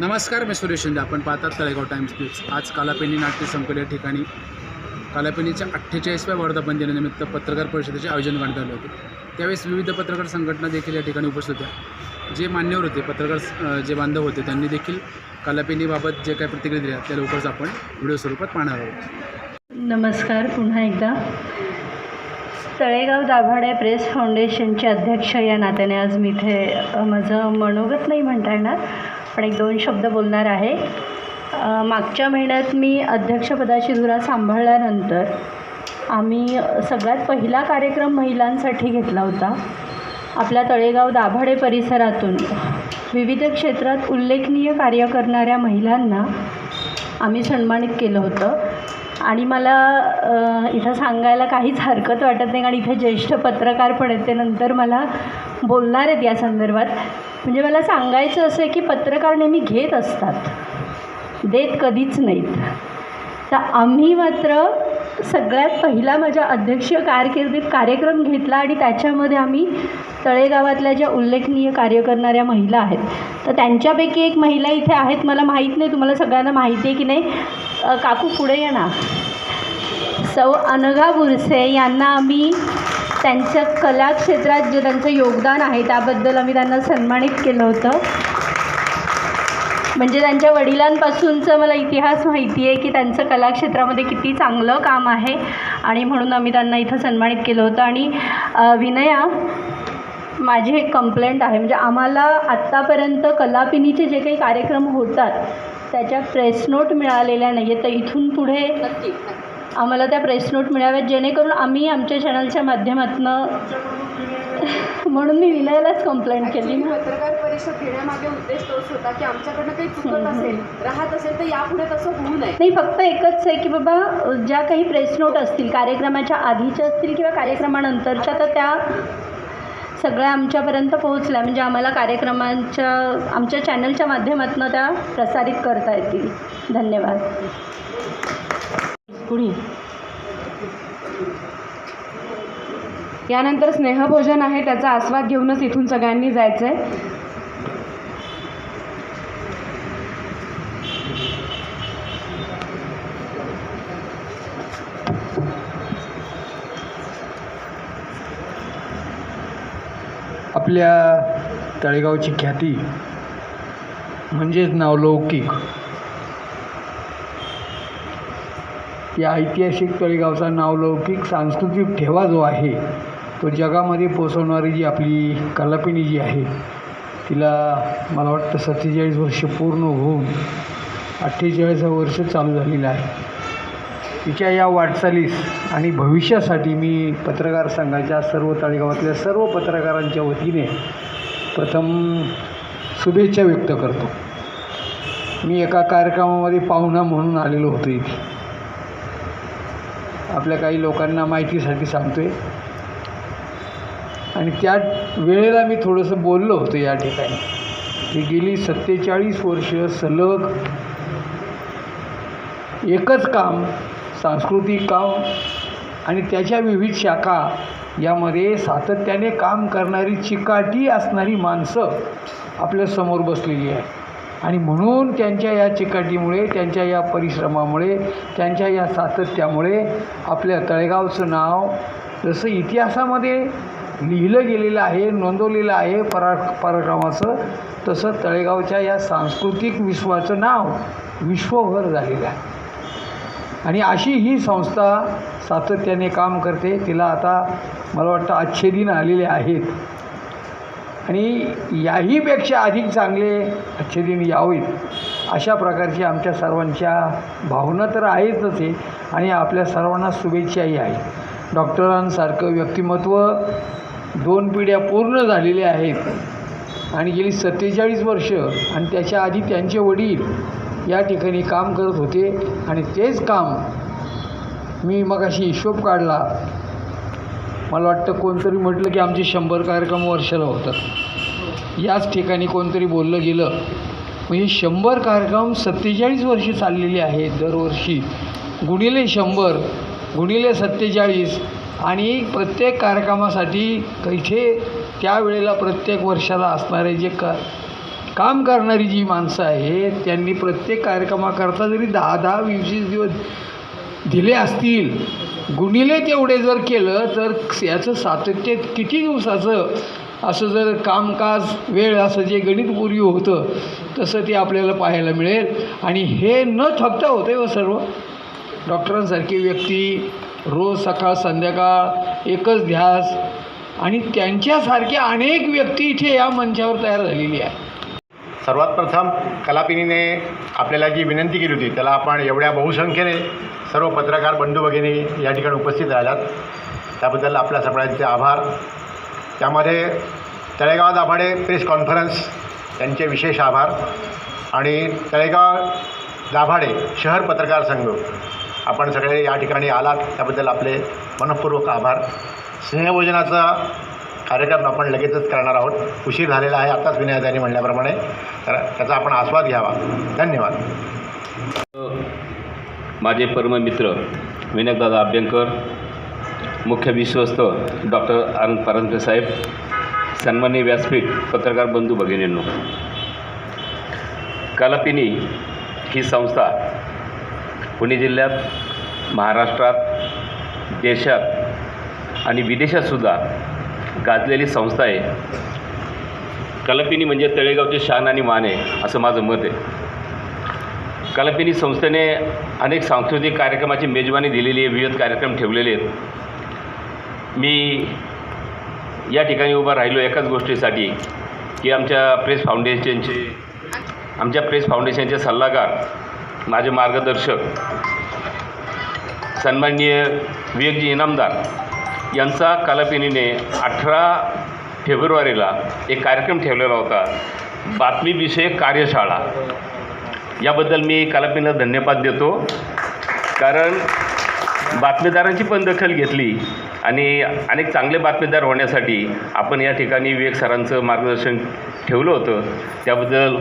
नमस्कार मी सुरेश शिंदे. आपण पाहतात तळेगाव टाइम्स न्यूज. आज कालापेनी नाट्य संकुल या ठिकाणी कालापेनीच्या अठ्ठेचाळीसव्या वर्धापन दिनानिमित्त पत्रकार परिषदेचे आयोजन करण्यात आले होते. त्यावेळेस विविध पत्रकार संघटना देखील या ठिकाणी उपस्थित होत्या. जे मान्यवर होते पत्रकार जे बांधव होते त्यांनी देखील कालापेनीबाबत जे काही प्रतिक्रिया दिल्या त्या लवकरच आपण व्हिडिओ स्वरूपात पाहणार आहोत. नमस्कार पुन्हा एकदा. तळेगाव दाभाडे प्रेस फाउंडेशनचे अध्यक्ष या नात्याने आज मी इथे माझं मनोगत नाही म्हणता येणार आपण एक दोन शब्द बोलणार आहे. मागच्या महिन्यात मी अध्यक्षपदाची धुरा सांभाळल्यानंतर आम्ही सगळ्यात पहिला कार्यक्रम महिलांसाठी घेतला होता. आपल्या तळेगाव दाभाडे परिसरातून विविध क्षेत्रात उल्लेखनीय कार्य करणाऱ्या महिलांना आम्ही सन्मानित केलं होतं. आणि मला इथं सांगायला काहीच हरकत वाटत नाही कारण इथे ज्येष्ठ पत्रकार पण आहेत ते नंतर मला बोलणार आहेत या संदर्भात. म्हणजे मला सांगायचं असं आहे की पत्रकार नेहमी घेत असतात देत कधीच नाहीत. तर आम्ही मात्र सगळ्यात पहिला माझ्या अध्यक्षीय कारकिर्दीत कार्यक्रम घेतला आणि त्याच्यामध्ये आम्ही तळेगावातल्या ज्या उल्लेखनीय कार्य करणाऱ्या महिला आहेत तर त्यांच्यापैकी एक महिला इथे आहेत. मला माहीत नाही तुम्हाला सगळ्यांना माहिती आहे की नाही. काकू पुढे ये ना. सौ अनघा बुरसे यांना आम्ही त्यांच्या कला क्षेत्रात जे त्यांचं योगदान आहे त्याबद्दल आम्ही त्यांना सन्मानित केलं होतं. म्हणजे त्यांच्या वडिलांपासूनचं मला इतिहास माहिती आहे की त्यांचं कलाक्षेत्रामध्ये किती चांगलं काम आहे. आणि म्हणून आम्ही त्यांना इथं सन्मानित केलं होतं. आणि विनया माझी एक कंप्लेंट आहे. म्हणजे आम्हाला आत्तापर्यंत कलापिनीचे जे काही कार्यक्रम होतात त्याच्या प्रेस नोट मिळालेल्या नाही आहेत तर इथून पुढे आम्हाला त्या प्रेस नोट मिळाव्यात. जेणेकरून आम्ही आमच्या चॅनलच्या माध्यमातनं म्हणून मी विनयालाच कंप्लेंट केली पत्रकार परिषद घेण्यामागे उद्देश तोच होता की आमच्याकडनं काही चुकत. असेल राहत असेल तर यापुढे तसं होऊ नये. नाही फक्त एकच आहे की बाबा ज्या काही प्रेस नोट असतील कार्यक्रमाच्या आधीच्या असतील किंवा कार्यक्रमानंतरच्या तर त्या सगळ्या आमच्यापर्यंत पोहोचल्या. म्हणजे आम्हाला कार्यक्रमांच्या आमच्या चॅनलच्या माध्यमातून त्या प्रसारित करता येतील. धन्यवाद. पुढे यानंतर स्नेहभोजन आहे त्याचा आस्वाद घेऊनच इथून सगळ्यांनी जायचं आहे आपल्या तळेगावची ख्याती म्हणजेच नावलौकिक या ऐतिहासिक तळेगावचा नावलौकिक सांस्कृतिक ठेवा जो आहे तो जगामध्ये पोचवणारी जी आपली कलापिणी जी आहे तिला मला वाटतं सत्तेचाळीस वर्ष पूर्ण होऊन अठ्ठेचाळीस वर्ष चालू झालेलं आहे. तिच्या या वाटचालीस आणि भविष्यासाठी मी पत्रकार संघाच्या सर्व तळेगावातल्या सर्व पत्रकारांच्या वतीने प्रथम शुभेच्छा व्यक्त करतो. मी एका कार्यक्रमामध्ये पाहुणा म्हणून आलेलो होतो इथे. आपल्या काही लोकांना माहितीसाठी सांगतो आहे आणि त्या वेळेला मी थोडंसं बोललो होतो या ठिकाणी. की गेली सत्तेचाळीस वर्ष सलग एकच काम सांस्कृतिक काम आणि त्याच्या विविध शाखा यामध्ये सातत्याने काम करणारी चिकाटी असणारी माणसं आपल्यासमोर बसलेली आहे आणि म्हणून त्यांच्या या चिकाटीमुळे त्यांच्या या परिश्रमामुळे त्यांच्या या सातत्यामुळे आपल्या तळेगावचं नाव जसं इतिहासामध्ये लिहिलं गेलेलं आहे नोंदवलेलं आहे परा पराक्रमाचं तसं तळेगावच्या या सांस्कृतिक विश्वाचं नाव विश्वभर झालेलं आहे. आणि अशी ही संस्था सातत्याने काम करते तिला आता मला वाटतं आजचे दिन आलेले आहेत. आणि याहीपेक्षा अधिक चांगले आजचे दिन यावेत अशा प्रकारची आमच्या सर्वांच्या भावना तर आहेतच आहे आणि आपल्या सर्वांना शुभेच्छाही आहेत. डॉक्टरांसारखं व्यक्तिमत्व दोन पिढ्या पूर्ण झालेल्या आहेत. आणि गेली सत्तेचाळीस वर्ष आणि त्याच्या आधी त्यांचे वडील या ठिकाणी काम करत होते. आणि तेच काम मी मगाशी हिशोब काढला. मला वाटतं कोणतरी म्हटलं की आमचे शंभर कार्यक्रम वर्षाला होतात. याच ठिकाणी कोणतरी बोललं गेलं. म्हणजे शंभर कार्यक्रम सत्तेचाळीस वर्षे चाललेले आहेत दरवर्षी. गुणिले शंभर गुणिले सत्तेचाळीस आणि प्रत्येक कार्यक्रमासाठी इथे त्यावेळेला प्रत्येक वर्षाला असणारे जे क काम करणारी जी माणसं आहेत त्यांनी प्रत्येक कार्यक्रमाकरता जरी दहा दहा वीस वीस दिवस दिले असतील गुणिले तेवढे जर केलं तर याचं सातत्य किती दिवसाचं असं जर कामकाज वेळ असं जे गणितपूर्वी होतं तसं ते आपल्याला पाहायला मिळेल. आणि हे न थकता होते व हो सर्व. डॉक्टरांसारखी व्यक्ती रोज सकाळ संध्याकाळ एकच ध्यास. आणि त्यांच्यासारख्या अनेक व्यक्ती इथे या मंचावर तयार झालेली आहे सर्वात प्रथम कलापिनीने आपल्याला जी विनंती केली होती त्याला आपण एवढ्या बहुसंख्येने सर्व पत्रकार बंधू भगिनी या ठिकाणी उपस्थित राहिल्यात त्याबद्दल आपल्या सगळ्यांचे आभार. त्यामध्ये तळेगाव दाभाडे प्रेस कॉन्फरन्स यांचे विशेष आभार. आणि तळेगाव दाभाडे शहर पत्रकार संघ आपण सगळे या ठिकाणी आलात. त्याबद्दल आपले मनपूर्वक आभार. स्नेहभोजनाचा कार्यक्रम आपण लगेचच करणार आहोत. उशीर झालेला आहे आत्ताच विनयदानी म्हणल्याप्रमाणे. तर त्याचा आपण आस्वाद घ्यावा. धन्यवाद. माझे परममित्र विनायकदादा अभ्यंकर मुख्य विश्वस्त डॉक्टर आनंद पारंकर साहेब सन्मान्य व्यासपीठ पत्रकार बंधू भगिनींनो कालापिनी ही संस्था पुणे जिल्ह्यात महाराष्ट्रात देशात आणि विदेशातसुद्धा गाजलेली संस्था आहे. कलापिनी म्हणजे तळेगावचे शान आणि मान आहे असं माझं मत आहे. कलापिनी संस्थेने अनेक सांस्कृतिक कार्यक्रमाची मेजवानी दिलेली आहे विविध कार्यक्रम ठेवलेले आहेत. मी या ठिकाणी उभा राहिलो एकाच गोष्टीसाठी की आमच्या प्रेस फाउंडेशनचे आमच्या प्रेस फाउंडेशनचे सल्लागार माझे मार्गदर्शक सन्माननीय विवेकजी इनामदार यांचा कलापिनीने अठरा फेब्रुवारीला एक कार्यक्रम ठेवलेला होता बातमीविषयक कार्यशाळा. याबद्दल मी कलापिनीला धन्यवाद देतो. कारण बातमीदारांची पण दखल घेतली आणि अनेक चांगले बातमीदार होण्यासाठी आपण या ठिकाणी विवेक सरांचं मार्गदर्शन ठेवलं होतं. त्याबद्दल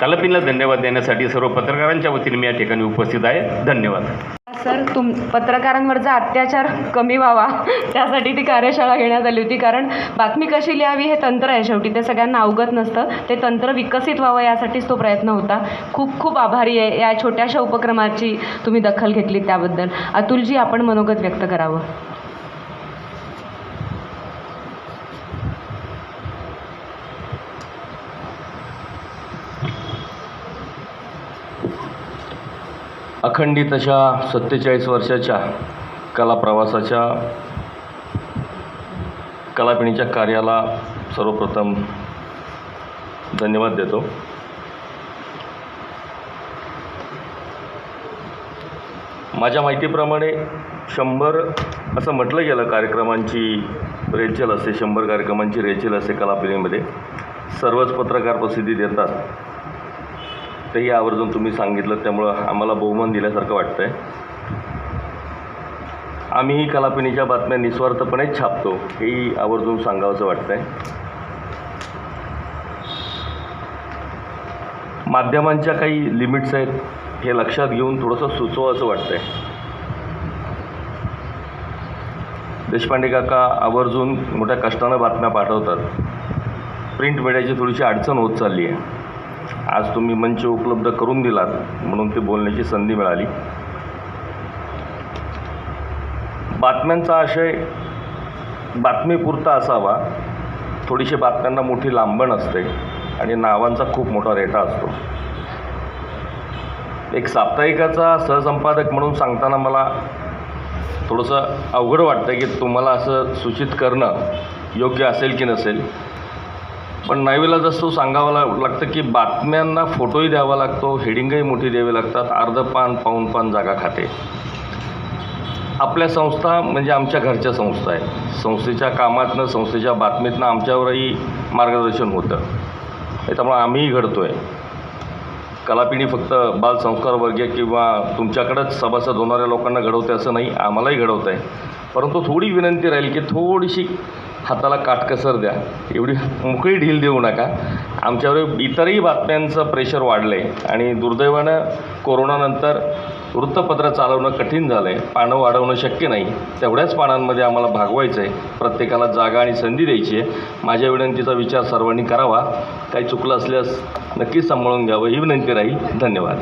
कलापिनीला धन्यवाद देण्यासाठी सर्व पत्रकारांच्या वतीने मी या ठिकाणी उपस्थित आहे. धन्यवाद. सर तुम पत्रकारांवरचा अत्याचार कमी व्हावा त्यासाठी ती कार्यशाळा घेण्यात आली होती. कारण बातमी कशी लिहावी हे तंत्र आहे शेवटी. ते सगळ्यांना अवगत नसतं. ते तंत्र विकसित व्हावं यासाठीच तो प्रयत्न होता. खूप खूप आभारी आहे. या छोट्याशा उपक्रमाची तुम्ही दखल घेतली त्याबद्दल. अतुलजी आपण मनोगत व्यक्त करावं. अखंडित अशा सत्तेचाळीस वर्षाच्या कला प्रवासाच्या कलापिणीच्या कार्याला सर्वप्रथम धन्यवाद देतो. माझ्या माहितीप्रमाणे शंभर असं म्हटलं गेलं कार्यक्रमांची रेचल असते शंभर कार्यक्रमांची रेचल असते कलापिणीमध्ये. सर्वच पत्रकार प्रसिद्धी देतात. तेही आवर्जून तुम्ही सांगितलं त्यामुळं आम्हाला बहुमान दिल्यासारखं वाटतं आहे आम्हीही कलापिनीच्या बातम्या निस्वार्थपणेच छापतो हेही आवर्जून सांगावंसं वाटतं आहे माध्यमांच्या काही लिमिट्स आहेत हे लक्षात घेऊन थोडंसं सुचवा असं वाटतं आहे देशपांडे काका आवर्जून मोठ्या कष्टानं बातम्या पाठवतात. प्रिंट मीडियाची थोडीशी अडचण होत चालली आहे आज तुम्ही मंच उपलब्ध करून दिलात म्हणून ते बोलण्याची संधी मिळाली. बातम्यांचा आशय बातमीपुरता असावा. थोडीशी बातम्यांना मोठी लांबण असते आणि नावांचा खूप मोठा रेटा असतो. एक साप्ताहिकाचा सहसंपादक म्हणून सांगताना मला थोडंसं अवघड वाटतं की तुम्हाला असं सूचित करणं योग्य असेल की नसेल. पण नाईवेला जसं सांगावं ला- लागतं की बातम्यांना फोटोही द्यावा लागतो हेडिंगही मोठी द्यावी लागतात अर्ध पान पाऊन पान जागा खाते. आपल्या संस्था म्हणजे आमच्या घरच्या संस्था आहे संस्थेच्या कामातनं संस्थेच्या बातमीतनं आमच्यावरही मार्गदर्शन होतं. त्यामुळे आम्हीही घडतो आहे कलापिणी फक्त बालसंस्कारवर्गीय वर्गीय किंवा तुमच्याकडंच सभासद होणाऱ्या लोकांना घडवते असं नाही आम्हालाही घडवतं आहे परंतु थोडी विनंती राहील की थोडीशी हाताला काटकसर द्या. एवढी मोकळी ढील देऊ नका. आमच्यावर इतरही बातम्यांचं प्रेशर वाढलं आहे आणि दुर्दैवानं कोरोनानंतर वृत्तपत्र चालवणं कठीण झालं आहे पानं वाढवणं शक्य नाही. तेवढ्याच पानांमध्ये आम्हाला भागवायचं आहे प्रत्येकाला जागा आणि संधी द्यायची आहे माझ्या विनंतीचा विचार सर्वांनी करावा. काही चुकलं असल्यास नक्कीच सांभाळून घ्यावं. ही विनंती राहील. धन्यवाद.